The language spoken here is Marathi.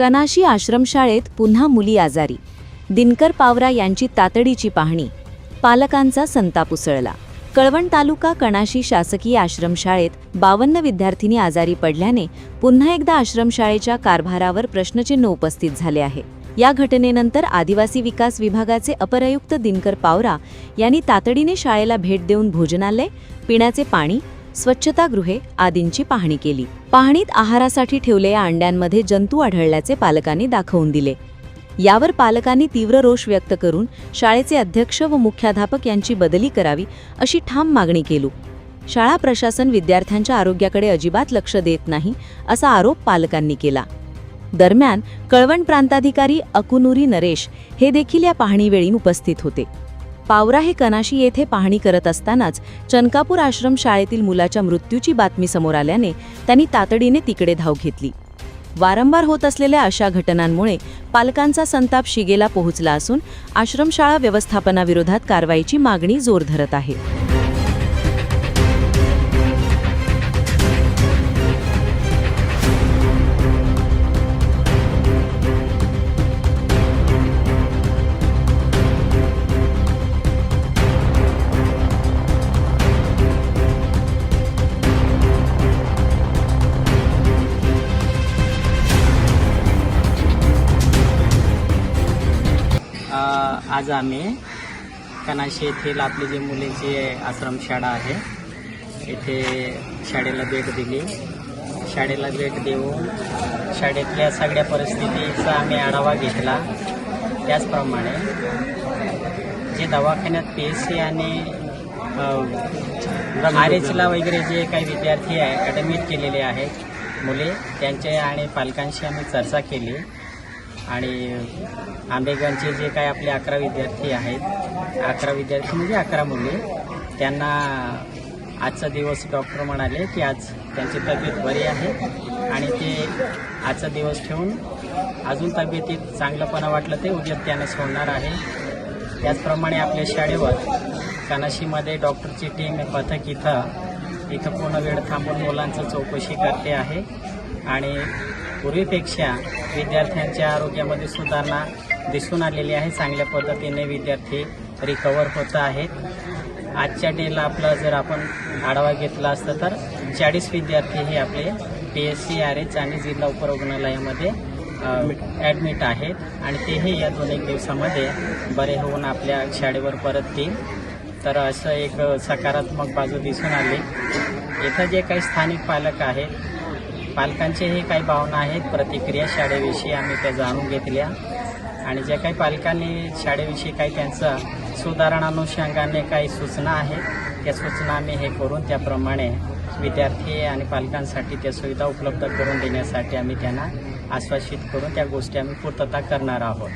कनाशी आश्रमशाळेत पुन्हा मुली आजारी. दिनकर पावरा यांची तातडीची पाहणी. पालकांचा संताप उसळला. कळवण तालुका कणाशी शासकीय आश्रमशाळेत बावन्न विद्यार्थिनी आजारी पडल्याने पुन्हा एकदा आश्रमशाळेच्या कारभारावर प्रश्नचिन्ह उपस्थित झाले आहे. या घटनेनंतर आदिवासी विकास विभागाचे अपरायुक्त दिनकर पावरा यांनी तातडीने शाळेला भेट देऊन भोजनालय पिण्याचे पाणी स्वच्छतागृहे आदींची पाहणी केली. पाहणीत आहारासाठी ठेवलेल्या अंड्यांमध्ये जंतू आढळल्याचे पालकांनी दाखवून दिले. यावर पालकांनी तीव्र रोष व्यक्त करून शाळेचे अध्यक्ष व मुख्याध्यापक यांची बदली करावी अशी ठाम मागणी केली. शाळा प्रशासन विद्यार्थ्यांच्या आरोग्याकडे अजिबात लक्ष देत नाही असा आरोप पालकांनी केला. दरम्यान कळवण प्रांताधिकारी अकुनुरी नरेश हे देखील या पाहणीवेळी उपस्थित होते. पावरा हे कनाशी येथे पाहणी करत असतानाच चनकापूर आश्रम शाळेतील मुलाच्या मृत्यूची बातमी समोर आल्याने त्यांनी तातडीने तिकडे धाव घेतली. वारंवार होत असलेल्या अशा घटनांमुळे पालकांचा संताप शिगेला पोहोचला असून आश्रमशाळा व्यवस्थापनाविरोधात कारवाईची मागणी जोर धरत आहे. आज आम्ही कनाशी येथील आपली जी मुलींची आश्रमशाळा आहे येथे शाळेला भेट दिली. शाळेला भेट देऊन शाळेतल्या सगळ्या परिस्थितीचा आम्ही आढावा घेतला. त्याचप्रमाणे जे दवाखान्यात पी एस सी आणि आर एचला वगैरे जे काही विद्यार्थी आहे ॲडमिट केलेले आहेत मुले त्यांचे आणि पालकांशी आम्ही चर्चा केली. आणि आंबेगंजचे जे काही आपले अकरा विद्यार्थी आहेत अकरा विद्यार्थी म्हणजे अकरा मुले त्यांना आजचा दिवस डॉक्टर म्हणाले की आज त्यांची तब्येत बरी आहे आणि ते आजचा दिवस ठेवून अजून तब्येतीत चांगलंपणा वाटलं ते उद्या त्यानं सोडणार आहे. त्याचप्रमाणे आपल्या शाळेवर कनाशीमध्ये डॉक्टरची टीम पथक इथं इथं पूर्ण वेळ थांबून मुलांचं चौकशी करते आहे. आणि पूर्वीपेक्षा विद्यार्थ्यांच्या आरोग्यामध्ये सुधारणा दिसून आलेली आहे. चांगल्या पद्धतीने विद्यार्थी रिकवर होत आहेत. आजच्या डेला आपला जर आपण आढावा घेतला असता तर चाळीस विद्यार्थी हे आपले P S C R H आणि जिल्हा उपरुग्णालयामध्ये ॲडमिट आहेत. आणि तेही या दोन एक दिवसामध्ये बरे होऊन आपल्या शाळेवर परततील. तर असं एक सकारात्मक बाजू दिसून आली. इथं जे काही स्थानिक पालक आहेत पालकांचीही काही भावना आहेत. प्रतिक्रिया शाळेविषयी आम्ही त्या जाणून घेतल्या. आणि ज्या काही पालकांनी शाळेविषयी काही त्यांचा सुधारणा अनुषंगाने काही सूचना आहेत त्या सूचना आम्ही हे करून त्याप्रमाणे विद्यार्थी आणि पालकांसाठी त्या सुविधा उपलब्ध करून देण्यासाठी आम्ही त्यांना आश्वासित करून त्या गोष्टी आम्ही पूर्तता करणार आहोत.